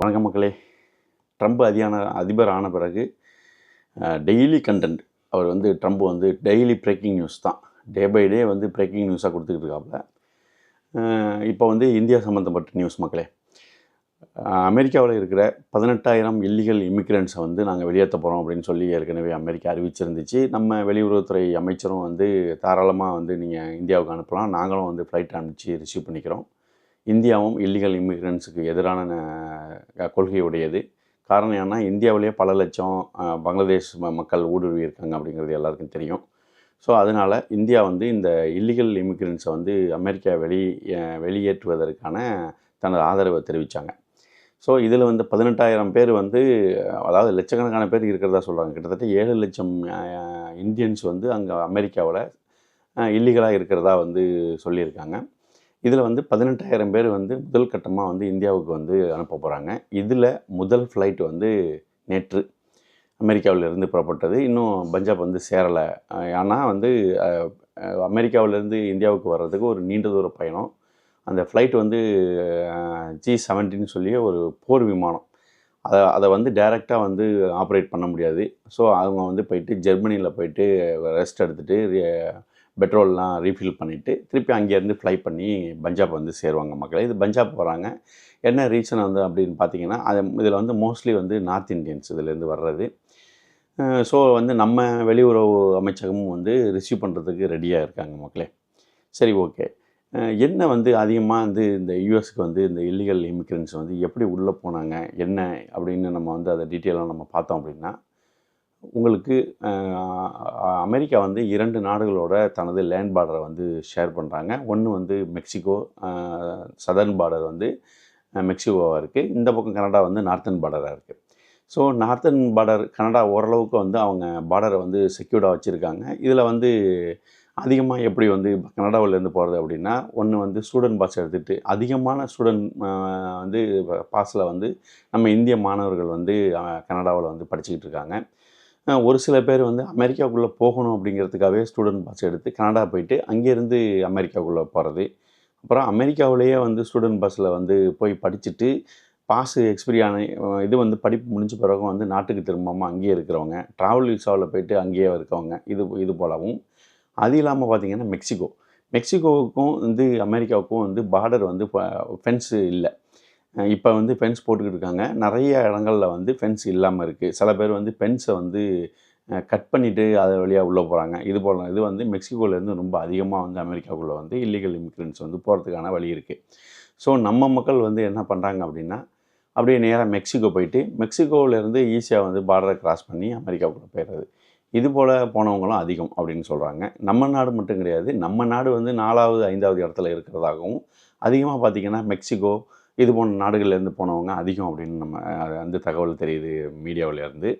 வணக்கம் மக்களே. ட்ரம்ப் அதிகான அதிபர் ஆன பிறகு டெய்லி கண்டென்ட் அவர் வந்து ட்ரம்ப் வந்து டெய்லி பிரேக்கிங் நியூஸ் தான். டே பை டே வந்து பிரேக்கிங் நியூஸாக கொடுத்துக்கிட்டு இருக்காப்புல. இப்போ வந்து இந்தியா சம்மந்தப்பட்ட நியூஸ் மக்களே. அமெரிக்காவில் இருக்கிற பதினெட்டாயிரம் இல்லீகல் இமிக்ரெண்ட்ஸை வந்து நாங்கள் வெளியேற்ற போகிறோம் அப்படின்னு சொல்லி ஏற்கனவே அமெரிக்கா அறிவிச்சிருந்துச்சு. நம்ம வெளியுறவுத்துறை அமைச்சரும் வந்து தாராளமாக வந்து நீங்கள் இந்தியாவுக்கு அனுப்பலாம். நாங்களும் வந்து ஃப்ளைட் அனுப்பிச்சு ரிசீவ் பண்ணிக்கிறோம். இந்தியாவும் இல்லீகல் இமிக்ரெண்ட்ஸுக்கு எதிரான கொள்கையுடையது. காரணம் ஏன்னா இந்தியாவிலேயே பல லட்சம் பங்களாதேஷ் ம- மக்கள் ஊடுருவி இருக்காங்க அப்படிங்கிறது எல்லாருக்கும் தெரியும். ஸோ அதனால் இந்தியா வந்து இந்த இல்லீகல் இமிக்ரெண்ட்ஸை வந்து அமெரிக்கா வெளி வெளியேற்றுவதற்கான தனது ஆதரவை தெரிவித்தாங்க ஸோ இதில் வந்து பதினெட்டாயிரம் பேர் வந்து அதாவது லட்சக்கணக்கான பேர் இருக்கிறதா சொல்கிறாங்க கிட்டத்தட்ட ஏழு லட்சம் இந்தியன்ஸ் வந்து அங்கே அமெரிக்காவில் இல்லீகலாக இருக்கிறதா வந்து சொல்லியிருக்காங்க. இதில் வந்து பதினெட்டாயிரம் பேர் வந்து முதல் கட்டமாக வந்து இந்தியாவுக்கு வந்து அனுப்ப போகிறாங்க. இதில் முதல் ஃப்ளைட் வந்து நேற்று அமெரிக்காவிலேருந்து புறப்பட்டது. இன்னும் பஞ்சாப் வந்து சேரலை. ஆனால் வந்து அமெரிக்காவிலேருந்து இந்தியாவுக்கு வர்றதுக்கு ஒரு நீண்ட தூர பயணம். அந்த ஃப்ளைட் வந்து ஜி செவன்டின்னு சொல்லி ஒரு போர் விமானம். அதை அதை வந்து டைரெக்டாக வந்து ஆப்ரேட் பண்ண முடியாது. ஸோ அவங்க வந்து போயிட்டு ஜெர்மனியில் போயிட்டு ரெஸ்ட் எடுத்துகிட்டு பெட்ரோல்லாம் ரீஃபில் பண்ணிவிட்டு திருப்பி அங்கேருந்து ஃப்ளை பண்ணி பஞ்சாப் வந்து சேருவாங்க மக்களே. இது பஞ்சாப் வராங்க என்ன ரீசன் வந்து அப்படின்னு பார்த்தீங்கன்னா அது இதில் வந்து மோஸ்ட்லி வந்து நார்த் இந்தியன்ஸ் இதுலேருந்து வர்றது. ஸோ வந்து நம்ம வெளியுறவு அமைச்சகமும் வந்து ரிசீவ் பண்ணுறதுக்கு ரெடியாக இருக்காங்க மக்களே. சரி ஓகே என்ன வந்து அதிகமாக வந்து இந்த யூஎஸ்க்கு வந்து இந்த இல்லீகல் இமிக்ரெண்ட்ஸ் வந்து எப்படி உள்ளே போனாங்க என்ன அப்படின்னு நம்ம வந்து அதை டீட்டெயிலாக நம்ம பார்த்தோம் அப்படின்னா உங்களுக்கு அமெரிக்கா வந்து இரண்டு நாடுகளோட தனது லேண்ட் பார்டரை வந்து ஷேர் பண்ணுறாங்க ஒன்று வந்து மெக்சிகோ சதர்ன் பார்டர் வந்து மெக்சிகோவாக இருக்குது இந்த பக்கம் கனடா வந்து நார்த்தன் பார்டராக இருக்குது ஸோ நார்த்தன் பார்டர் கனடா ஓரளவுக்கு வந்து அவங்க பார்டரை வந்து செக்யூர்டாக வச்சுருக்காங்க. இதில் வந்து அதிகமாக எப்படி வந்து கனடாவிலேருந்து போகிறது அப்படின்னா ஒன்று வந்து ஸ்டூடெண்ட் பாஸ் எடுத்துகிட்டு அதிகமான ஸ்டூடெண்ட் வந்து பாஸில் வந்து நம்ம இந்திய மாணவர்கள் வந்து கனடாவில் வந்து படிச்சுக்கிட்டு இருக்காங்க. ஒரு சில பேர் வந்து அமெரிக்காவுக்குள்ளே போகணும் அப்படிங்கிறதுக்காகவே ஸ்டூடெண்ட் பாஸ் எடுத்து கனடா போயிட்டு அங்கேருந்து அமெரிக்காவுக்குள்ளே போகிறது அப்புறம் அமெரிக்காவிலேயே வந்து ஸ்டூடெண்ட் பஸ்ஸில் வந்து போய் படிச்சுட்டு பாஸ் எக்ஸ்பிரி ஆன இது வந்து படிப்பு முடிஞ்ச பிறகு வந்து நாட்டுக்கு திரும்பாமல் அங்கேயே இருக்கிறவங்க ட்ராவல் விசாவில் போயிட்டு அங்கேயே இருக்கவங்க இது இது போலவும். அது இல்லாமல் பார்த்திங்கன்னா மெக்சிகோ. மெக்சிகோவுக்கும் வந்து அமெரிக்காவுக்கும் வந்து பார்டர் வந்து ஃபென்ஸு இல்லை. இப்போ வந்து ஃபென்ஸ் போட்டுக்கிட்டு இருக்காங்க. நிறைய இடங்கள்ல வந்து ஃபென்ஸ் இல்லாமல் இருக்குது சில பேர் வந்து ஃபென்ஸை வந்து கட் பண்ணிவிட்டு அது வழியாக உள்ளே போகிறாங்க இது போல் இது வந்து மெக்சிகோலேருந்து ரொம்ப அதிகமாக வந்து அமெரிக்காவுக்குள்ளே வந்து இல்லீகல் இமிக்ரெண்ட்ஸ் வந்து போகிறதுக்கான வழி இருக்குது ஸோ நம்ம மக்கள் வந்து என்ன பண்ணுறாங்க அப்படின்னா அப்படியே நேராக மெக்சிகோ போயிட்டு மெக்சிகோவிலேருந்து ஈஸியாக வந்து பார்டரை கிராஸ் பண்ணி அமெரிக்காவுக்குள்ளே போயிடுறது. இது போல் போனவங்களும் அதிகம் அப்படின்னு சொல்கிறாங்க நம்ம நாடு மட்டும் கிடையாது. நம்ம நாடு வந்து நாலாவது ஐந்தாவது இடத்துல இருக்கிறதாகவும் அதிகமாக பார்த்திங்கன்னா மெக்சிகோ இது போன்ற நாடுகள்லேருந்து போனவங்க அதிகம் அப்படின்னு நம்ம அஹ், வந்து தகவல் தெரியுது மீடியாவிலேருந்து.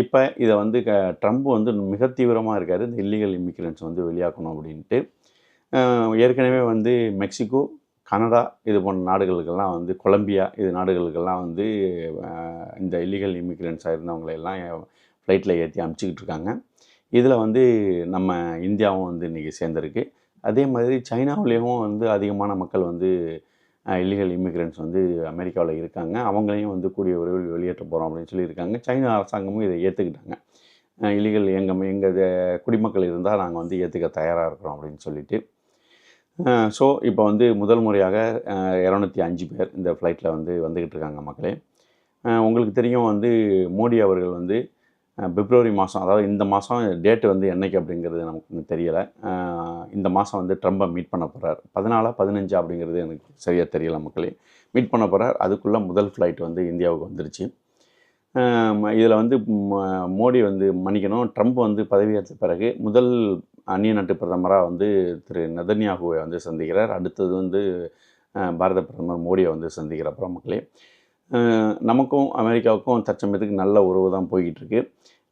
இப்போ இதை வந்து க ட்ரம்ப் வந்து மிக தீவிரமாக இருக்கார். இந்த இல்லீகல் இமிக்ரெண்ட்ஸ் வந்து வெளியாக்கணும் அப்படின்ட்டு. ஏற்கனவே வந்து மெக்சிகோ கனடா இது போன்ற நாடுகளுக்கெல்லாம் வந்து கொலம்பியா இது நாடுகளுக்கெல்லாம் வந்து இந்த இல்லீகல் இமிக்ரெண்ட்ஸாக இருந்தவங்களையெல்லாம் ஃப்ளைட்டில் ஏற்றி அமுச்சிக்கிட்டு இருக்காங்க. இதில் வந்து நம்ம இந்தியாவும் வந்து இன்றைக்கி சேர்ந்துருக்கு. அதே மாதிரி சைனாவிலேயும் வந்து அதிகமான மக்கள் வந்து இல்லீகல் இமிக்ரெண்ட்ஸ் வந்து அமெரிக்காவில் இருக்காங்க. அவங்களையும் வந்து கூடிய விரைவில் வெளியேற்ற போகிறோம் அப்படின்னு சொல்லியிருக்காங்க. சைனா அரசாங்கமும் இதை ஏற்றுக்கிட்டாங்க இல்லீகல் எங்கள் எங்கள் குடிமக்கள் இருந்தால் நாங்கள் வந்து ஏற்றுக்க தயாராக இருக்கிறோம் அப்படின்னு சொல்லிட்டு. ஸோ இப்போ வந்து முதல் முறையாக இரநூத்தி அஞ்சு பேர் இந்த ஃப்ளைட்டில் வந்து வந்துக்கிட்டு இருக்காங்க மக்களே. உங்களுக்கு தெரியும் வந்து மோடி அவர்கள் வந்து பிப்ரவரி மாதம் அதாவது இந்த மாதம் டேட்டு வந்து என்னைக்கு அப்படிங்கிறது நமக்கு தெரியலை. இந்த மாதம் வந்து ட்ரம்பை மீட் பண்ண போகிறார் பதினாலா பதினஞ்சு அப்படிங்கிறது எனக்கு சரியாக தெரியல மக்களே. மீட் பண்ண போகிறார் அதுக்குள்ளே முதல் ஃப்ளைட் வந்து இந்தியாவுக்கு வந்துருச்சு. இதில் வந்து ம- மோடி வந்து மன்னிக்கணும். ட்ரம்ப் வந்து பதவியேற்ற பிறகு முதல் அந்நிய நாட்டு பிரதமராக வந்து திரு நதன்யாகுவை வந்து சந்திக்கிறார். அடுத்தது வந்து பாரத பிரதமர் மோடியை வந்து சந்திக்கிற அப்புறம் மக்களே. நமக்கும் அமெரிக்காவுக்கும் தற்சமயத்துக்கு நல்ல உறவு தான் போய்கிட்டுருக்கு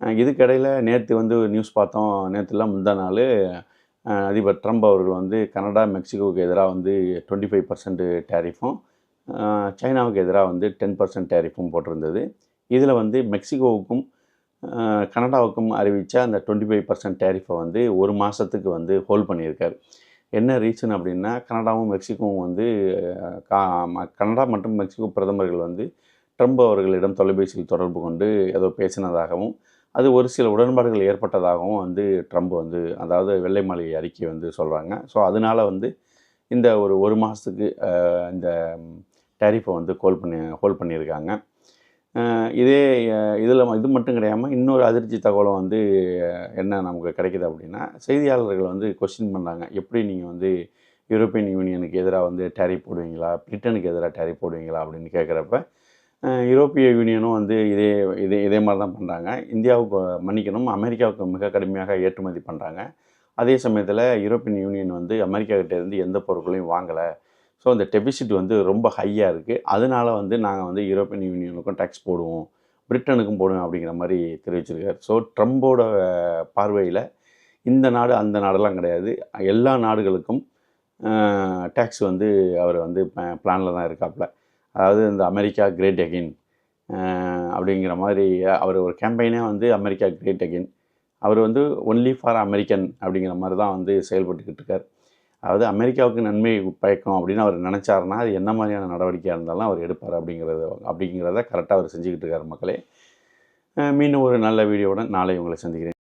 இதுக்கிடையில் நேற்று வந்து நியூஸ் பார்த்தோம். நேற்றுலாம் முந்தா நாள் அதிபர் ட்ரம்ப் அவர்கள் வந்து கனடா மெக்சிகோவுக்கு எதிராக வந்து டுவெண்ட்டி ஃபைவ் பர்சன்ட் டேரிஃபும் சைனாவுக்கு எதிராக வந்து டென் பர்சன்ட் டேரிஃபும் போட்டிருந்தது. இதில் வந்து மெக்சிகோவுக்கும் கனடாவுக்கும் அறிவித்த அந்த டுவெண்ட்டி ஃபைவ் பர்சன்ட் டேரிஃபை வந்து ஒரு மாதத்துக்கு வந்து ஹோல்ட் பண்ணியிருக்காரு. என்ன ரீசன் அப்படின்னா கனடாவும் மெக்சிகோவும் வந்து கா ம- கனடா மற்றும் மெக்சிகோ பிரதமர்கள் வந்து ட்ரம்ப் அவர்களிடம் தொலைபேசியில் தொடர்பு கொண்டு ஏதோ பேசினதாகவும் அது ஒரு சில உடன்பாடுகள் ஏற்பட்டதாகவும் வந்து ட்ரம்ப் வந்து அதாவது வெள்ளை மாளிகை அறிக்கை வந்து சொல்கிறாங்க ஸோ அதனால வந்து இந்த ஒரு ஒரு மாதத்துக்கு இந்த டேரிஃபை வந்து கோல் பண்ணி ஹோல்ட் பண்ணியிருக்காங்க. இதே இதில் இது மட்டும் கிடையாமல் இன்னொரு அதிர்ச்சி தகவலும் வந்து என்ன நமக்கு கிடைக்கிது அப்படின்னா செய்தியாளர்கள் வந்து கொஸ்டின் பண்ணுறாங்க எப்படி நீங்கள் வந்து யூரோப்பியன் யூனியனுக்கு எதிராக வந்து டேரிஃப் போடுவீங்களா? பிரிட்டனுக்கு எதிராக டேரிஃப் போடுவீங்களா? அப்படின்னு கேட்குறப்ப யூரோப்பிய யூனியனும் வந்து இதே இதே இதே மாதிரி தான் பண்ணுறாங்க இந்தியாவுக்கு மன்னிக்கணும். அமெரிக்காவுக்கு மிக கடுமையாக ஏற்றுமதி பண்ணுறாங்க அதே சமயத்தில் யூரோப்பியன் யூனியன் வந்து அமெரிக்கா எந்த பொருட்களையும் வாங்கலை. ஸோ அந்த டெபிசிட் வந்து ரொம்ப ஹையாக இருக்குது அதனால வந்து நாங்கள் வந்து யூரோப்பியன் யூனியனுக்கும் டேக்ஸ் போடுவோம். பிரிட்டனுக்கும் போடுவோம் அப்படிங்கிற மாதிரி தெரிவிச்சிருக்காரு. ஸோ ட்ரம்போட பார்வையில் இந்த நாடு அந்த நாடெல்லாம் கிடையாது. எல்லா நாடுகளுக்கும் டேக்ஸ் வந்து அவர் வந்து பிளானில் தான் இருக்காப்புல. அதாவது இந்த அமெரிக்கா கிரேட் அகெயின் அப்படிங்கிற மாதிரி அவர் ஒரு கேம்பெயினே வந்து அமெரிக்கா கிரேட் அகெயின் அவர் வந்து ஒன்லி ஃபார் அமெரிக்கன் அப்படிங்கிற மாதிரி தான் வந்து செயல்பட்டுக்கிட்டு இருக்கார். அதாவது அமெரிக்காவுக்கு நன்மை பயக்கும் அப்படின்னு அவர் நினச்சாருன்னா அது என்ன மாதிரியான நடவடிக்கையாக இருந்தாலும் அவர் எடுப்பார் அப்படிங்கிறது அப்படிங்கிறத கரெக்டாக அவர் செஞ்சுக்கிட்டு இருக்கார் மக்களே. மீண்டும் ஒரு நல்ல வீடியோவுடன் நாளை உங்களை சந்திக்கிறேன்.